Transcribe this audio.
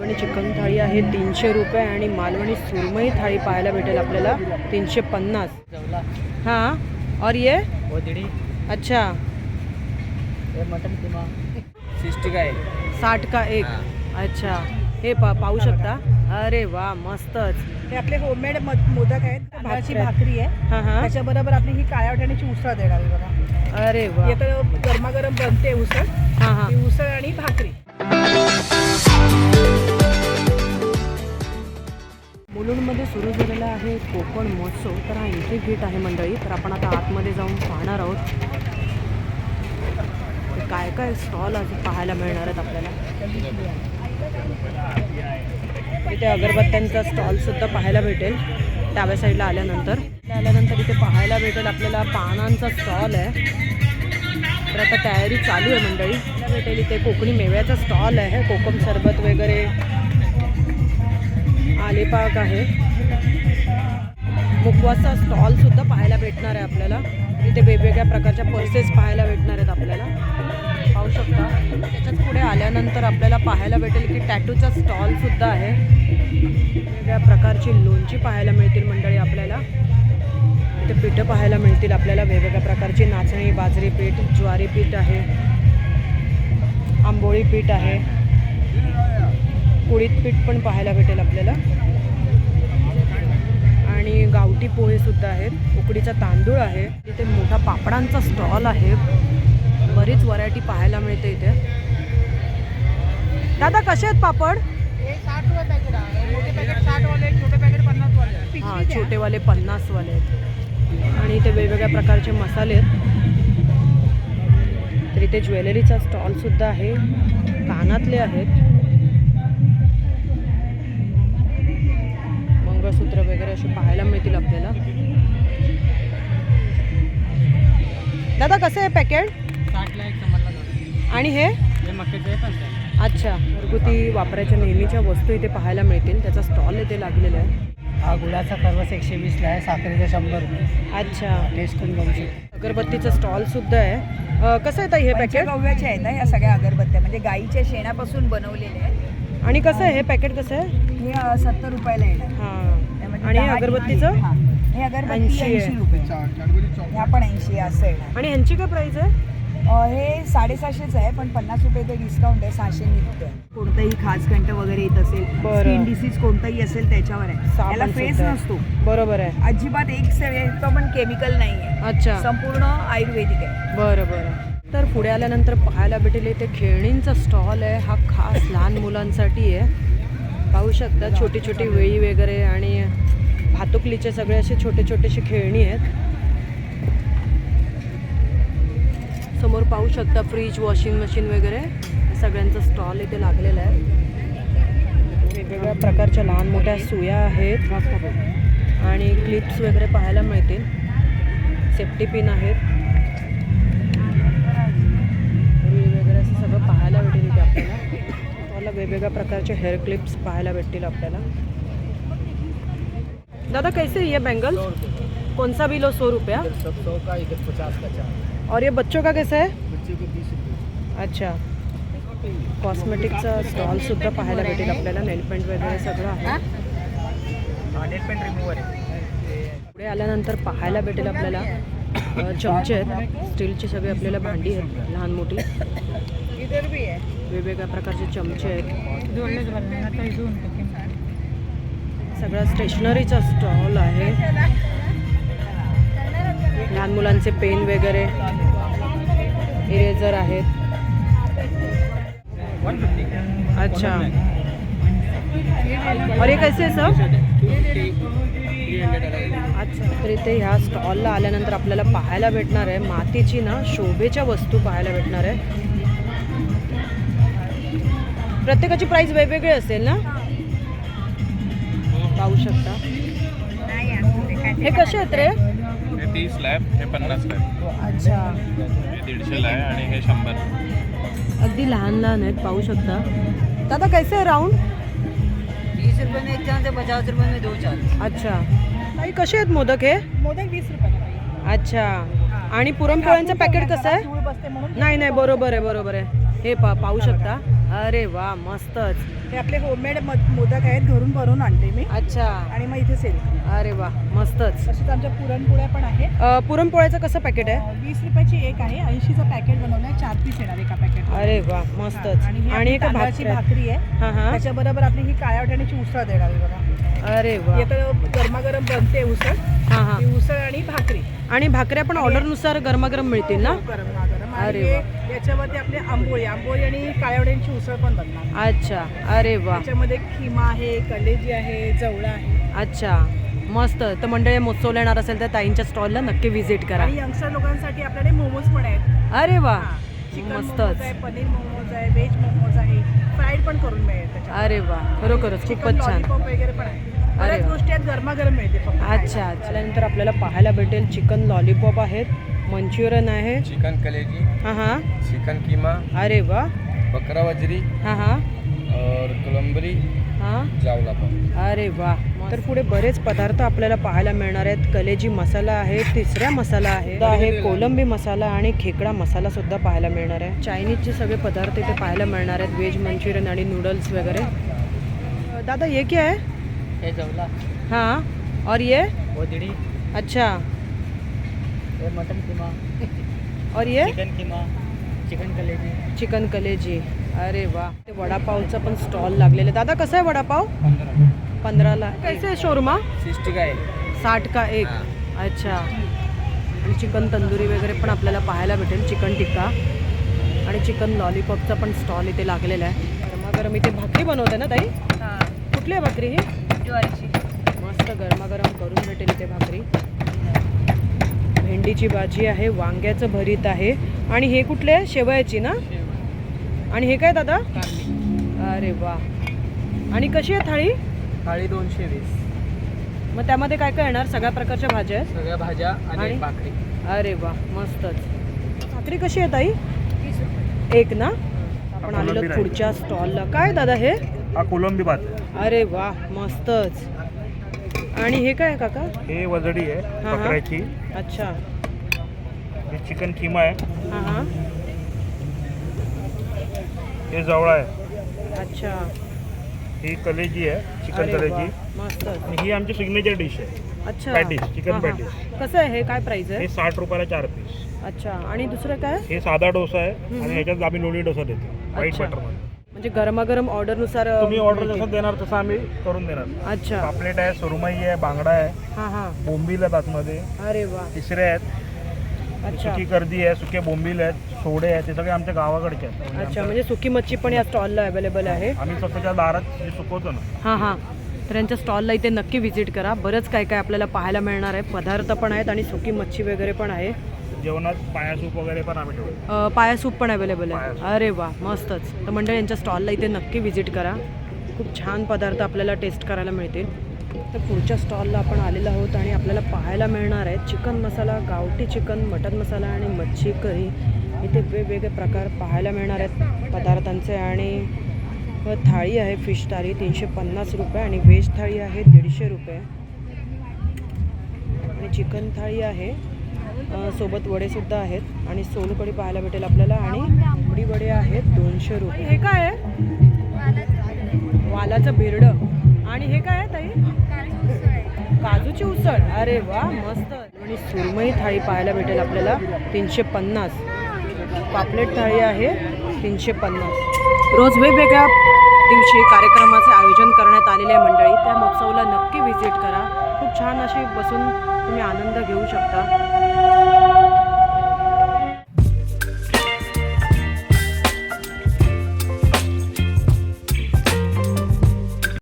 Malvani chicken थाळी आहे तीनशे रुपये आणि मालवणी सुरमई थाळी पाहायला भेटेल आपल्याला. तीनशे पन्नास. हां? और ये? अच्छा. मटन किमा. सिक्स्टी काय साठ का एक? अच्छा. हे पा पाहू शकता? अरे वा मस्तच. हे आपले होममेड मोदक आहेत. भाकऱ्या. भाकरी आहे. हां हां. त्याच्याबरोबर आपली ही काळ्या वाटाण्याची उसळ देणार आहे बघा. अरे वा. हे तर गरमागरम बनते उसळ. हां हां. ही उसळ आणि भाकरी. मुलुंडमध्ये सुरू झालेला आहे कोकण महोत्सव. तर हा एंट्री गेट आहे मंडळी. तर आपण आता आतमध्ये जाऊन पाहणार आहोत. काय काय स्टॉल आज पाहायला मिळणार आहेत आपल्याला. इथे अगरबत्त्यांचा स्टॉल सुद्धा पाहायला भेटेल. डाव्या साईडला आल्यानंतर. आल्यानंतर इथे पाहायला भेटेल आपल्याला पानांचा स्टॉल आहे. तर आता तयारी चालू आहे मंडळी. भेटेल इथे कोकणी मेव्याचा स्टॉल आहे. कोकम सरबत वगैरे आलेपाक आहे. मुखवासचा स्टॉल सुद्धा पाहायला भेटणार आहे आपल्याला. इथे वेगवेगळ्या प्रकारच्या पर्सेस पाहायला भेटणार आहेत आपल्याला. पाहू शकता. त्याच्याच पुढे आल्यानंतर आपल्याला पाहायला भेटेल की टॅटूचा स्टॉल सुद्धा आहे. वेगवेगळ्या प्रकारची लोणची पाहायला मिळतील मंडळी आपल्याला. इथे पीठं पाहायला मिळतील आपल्याला. वेगवेगळ्या प्रकारची नाचणी बाजरी पीठ ज्वारी पीठ आहे. आंबोळी पीठ आहे. कुळीत पीठ पण पाहायला भेटेल आपल्याला. आणि गावठी पोहे सुद्धा आहेत. उकडीचा तांदूळ आहे. इथे मोठा पापडांचा स्टॉल आहे. बरीच व्हरायटी पाहायला मिळते इथे. दादा कसे आहेत पापड? हे हां छोटेवाले पन्नासवाले आहेत. आणि इथे वेगवेगळ्या प्रकारचे मसाले आहेत. तर इथे ज्वेलरीचा स्टॉल सुद्धा आहे. कानातले आहेत. मंगळसूत्र वगैरे असे पाहायला मिळतील आपल्याला. दादा कसं आहे पॅकेट आणि हे? हे अच्छा घरगुती वापरायच्या नेहमीच्या वस्तू इथे पाहायला मिळतील. त्याचा स्टॉल इथे लागलेला आहे. हा गुळाचा खरवस एकशे वीसला आहे साखरेचा शंभर रुपये. अच्छा. टेस्ट करून बघू शकतो. अगरबत्तीचा स्टॉल सुद्धा आहे. अं, कसं आहे ताई हे पॅकेट पंचगव्याच्या आहेत ना या सगळ्या अगरबत्त्या. म्हणजे गाईच्या शेणापासून बनवलेल्या आहेत. आणि कसं आहे? हे पॅकेट कसं आहे? हे सत्तर रुपयाला येणार. हां. आणि हे अगरबत्तीचं हा. हे अगरबत्ती 80 आहे. ऐंशी रुपये. ह्या पण ऐंशी असं येणार आणि ह्यांची काय प्राईस आहे? अ, हे साडेसहाशेच आहे पण पन्नास रुपये ते डिस्काउंट आहे सहाशे निघतं कोणतंही खास कंट वगैरे येत असेल बरं. स्किन डिसीज कोणताही असेल त्याच्यावर आहे. साबण याला फेस सुद्धा आहे. नसतो. बरोबर आहे. अजिबात एक से तो पण केमिकल नाही आहे अच्छा. संपूर्ण आयुर्वेदिक आहे. बरं बरं. तर पुढे आल्यानंतर पाहायला भेटेल इथे खेळणींचा स्टॉल आहे. हा खास लहान मुलांसाठी आहे. पाहू शकता छोटी छोटी वेळी वगैरे आणि भातुकलीचे सगळे असे छोटे छोटेसे खेळणी आहेत. समोर पाहू शकता फ्रीज वॉशिंग मशीन वगैरे. सगळ्यांचा स्टॉल इथे लागलेला आहे. वेगवेगळ्या प्रकारच्या लहान मोठ्या सुया आहेत. आणि क्लिप्स वगैरे पाहायला मिळतील. सेफ्टी पिन आहेत. मला वेगवेगळ्या प्रकारचे हेअर क्लिप्स पाहायला भेटतील आपल्याला. दादा कैसे ये बैंगल कौन सा भी लो सौ रुपया? सौ का इधर पचास का चार? और ये बच्चों का कैसा है? बच्चे को बीस रुपये। अच्छा। कॉस्मेटिकचा स्टॉल सुद्धा पाहायला भेटेल आपल्याला नेलपेंट वगैरे सगळं आहे. रिमूव्हर पुढे आल्यानंतर पाहायला भेटेल आपल्याला. चमचे आहेत. स्टीलची सगळी आपल्याला भांडी आहेत लहान मोठी. इधर भी आहे वेगवेगळ्या प्रकारचे चमचे आहेत. सगळा स्टेशनरीचा स्टॉल आहे. लहान मुलांचे पेन वगैरे इरेझर आहेत. अच्छा. और ये कैसे सर? अच्छा तर इथे ह्या स्टॉलला आल्यानंतर आपल्याला पाहायला भेटणार आहे. मातीची ना शोभेच्या वस्तू पाहायला भेटणार आहे. प्रत्येकाची प्राइस वेगवेगळी असेल ना? पाहू शकता. हे कसे आहेत रे? हे तीसला आहे हे पन्नासला आहे अच्छा. हे दीडशेला आहे आणि हे शंभर. अगदी लहान लहान आहेत पाहू शकता. दादा कैसे आहे राऊंड बीस रुपये में एक चांद है पचास रुपये में दो चांद. अच्छा. ताई कसे आहेत मोदक हे? मोदक वीस रुपयाला अच्छा. आणि पुरणपोळ्यांचं पॅकेट कसं आहे? धूळ बसते म्हणून नाही नाही बरोबर आहे बरोबर आहे. हे पा पाहू शकता. अरे वा मस्त मस्तच. हे आपले होममेड मोदक आहेत घरून भरून आणते मी. अच्छा. आणि मग इथे सेल अरे वा मस्तच. तसेच आमच्या पुरणपोळ्या पण आहेत. अ, पुरणपोळ्याचं कसं पॅकेट आहे? वीस रुपयाची एक आहे ऐंशीचं पॅकेट बनवलं आहे चार पीस येणार एका पॅकेट अरे वा मस्तच. आणि ही एका भाकरी आहे. हा हा. त्याच्याबरोबर आपली ही काळ्या वाटाण्याची उसळ देणार आहे बघा. अरे वा. ही गरमागरम बनते उसळ. हा हा. ही उसळ आणि भाकरी. आणि भाकऱ्या पण ऑर्डरनुसार गरमागरम मिळतील ना? गरमागरम. अरे. हे- याच्यावरती आपले आंबोळी आंबोळी आणि काळ्या वाटाण्याची उसळ पण बनणार. अच्छा अरे वा. त्याच्यामध्ये खिमा आहे कलेजी आहे जवळा आहे. अच्छा मस्त. तर मंडळी महोत्सवला येणार असेल तर ताईंच्या स्टॉलला नक्की व्हिजिट करा. आणि यंगस्टर लोकांसाठी आपल्याकडे मोमोज पण आहेत. अरे वा. चिकन मोमोज मस्तच आहे पनीर मोमोज आहे व्हेज मोमोज आहे फ्राईड पण करून मिळेल त्याच्यात अरे वा. खरोखरच खूपच छान. लॉलीपॉप वगैरे पण आहे बऱ्याच वा. गोष्टी आहेत गरमागरम मिळते फक्त अच्छा त्यानंतर आपल्याला पाहायला भेटेल चिकन लॉलीपॉप आहेत. मंचुरियन आहे. चिकन कलेजी. हां हां. चिकन कीमा. अरे वा. बकरा वजरी. हां हां. और कोलंबरी. हां. जावला पाव अरे वा. तर पुढे बरेच पदार्थ आपल्याला पाहायला मिळणार आहेत. कलेजी मसाला आहे तिसऱ्या मसाला आहे. तो आहे कोलंबी मसाला आणि खेकडा मसाला सुद्धा पाहायला मिळणार आहे. चायनीजचे सगळे पदार्थ इथे पाहायला मिळणार आहेत. व्हेज मंचुरियन आणि नूडल्स वगैरे. दादा ये क्या है हे जवला. हाँ. और ये? अच्छा. हे मटन किमा। और ये? चिकन किमा। चिकन कलेजी। चिकन कलेजी। अरे वा ते वडापावचा पण स्टॉल लागलेला. आहे दादा कसा आहे वडापाव? पंधराला. कैसे आहे शोरमा? सिस्टिक आहे. साठ का एक अच्छा. आणि चिकन तंदुरी वगैरे पण आपल्याला पाहायला भेटेल. चिकन टिक्का. आणि चिकन लॉलीपॉपचा पण स्टॉल इथे लागलेला आहे. गरमागरम इथे भाकरी बनवते ना ताई? कुठली आहे भाकरी ही? ज्वारीची. मस्त गरमागरम करून भेटेल इथे भाकरी. भेंडीची भाजी आहे वांग्याचं भरीत आहे. आणि हे कुठले? आहे शेवयाची ना? आणि हे काय दादा? अरे वा. आणि कशी आहे थाळी? थाळी दोनशे वीस. मग त्यामध्ये काय काय येणार? सगळ्या प्रकारच्या भाज्या आहेत? सगळ्या भाज्या आणि? भाकरी. अरे वा मस्तच. भाकरी कशी आहे ताई? एक ना? आपण आलेलो पुढच्या स्टॉलला. काय दादा हे? हा कोलंबी भात. अरे वा मस्तच. आणि हे काय आहे काका? हे वजडी आहे हा. बकऱ्याची. अच्छा. हे चिकन किमा आहे. हां हां. हे जवळा आहे. अच्छा. ही कलेजी आहे चिकन अरे वा, कलेजी मस्तच आणि ही आमची सिग्नेचर डिश आहे. अच्छा. पॅटीस, चिकन हां, हां. पॅटीस. कसं आहे हे? काय प्राइस हे आहे साठ रुपयाला चार पीस अच्छा. आणि दुसरं काय? हे साधा डोसा आहे हम्म. आणि ह्याच्यात आम्ही लोणी डोसा देतो. व्हाईट अच्छा. बटरमध्ये म्हणजे गरमागरम ऑर्डरनुसार तुम्ही ऑर्डर. जसं देणार तसं आम्ही करून देणार. अच्छा. पापलेट आहे सुरमई आहे बांगडा आहे हां हां. बोंबील आहेत आतमध्ये. अरे वा. तिसरे आहेत. अच्छा. सुकी कर्दी आहे सुके बोंबील आहेत सोडे आहेत ते सगळे आमच्या गावाकडचे आहेत. अच्छा म्हणजे सुकी मच्छी पण या स्टॉलला अवेलेबल आहे. आम्ही स्वतःच्या दारात जे सुकवतो ना हां हां. तर यांच्या स्टॉलला इथे नक्की व्हिजिट करा. बरंच काय काय आपल्याला पाहायला मिळणार आहे. पदार्थ पण आहेत आणि सुकी मच्छी वगैरे पण आहे. जेवणात पाया सूप वगैरे पण आम्ही पाया सूप पण अवेलेबल आहे. अरे वा मस्तच. तर मंडळ यांच्या स्टॉलला इथे नक्की व्हिजिट करा. खूप छान पदार्थ आपल्याला टेस्ट करायला मिळतील. तर पुढच्या स्टॉलला आपण आलेलो आहोत आणि आपल्याला पाहायला मिळणार आहे चिकन मसाला गावठी चिकन मटन मसाला आणि मच्छी करी. इथे वेगवेगळे प्रकार पाहायला मिळणार आहेत पदार्थांचे आणि व थाळी आहे फिश थाळी तीनशे पन्नास रुपये आणि व्हेज थाळी आहे दीडशे रुपये. आणि चिकन थाळी आहे. सोबत वडेसुद्धा आहेत आणि सोलकढी पाहायला भेटेल आपल्याला आणि उडी वडे आहेत दोनशे रुपये. हे काय आहे? वालाचं बिरडं आणि हे काय आहे ताई? काजूची उसळ. अरे वा मस्त. आणि सुरमई थाळी पाहायला भेटेल आपल्याला तीनशे पन्नास. पापलेट थाळी आहे. तीनशे पन्नास. रोज वेगवेगळ्या दिवशी कार्यक्रमाचे आयोजन करण्यात आलेले आहे मंडळी. त्या महोत्सवाला नक्की व्हिजिट करा. खूप छान अशी बसून तुम्ही आनंद घेऊ शकता.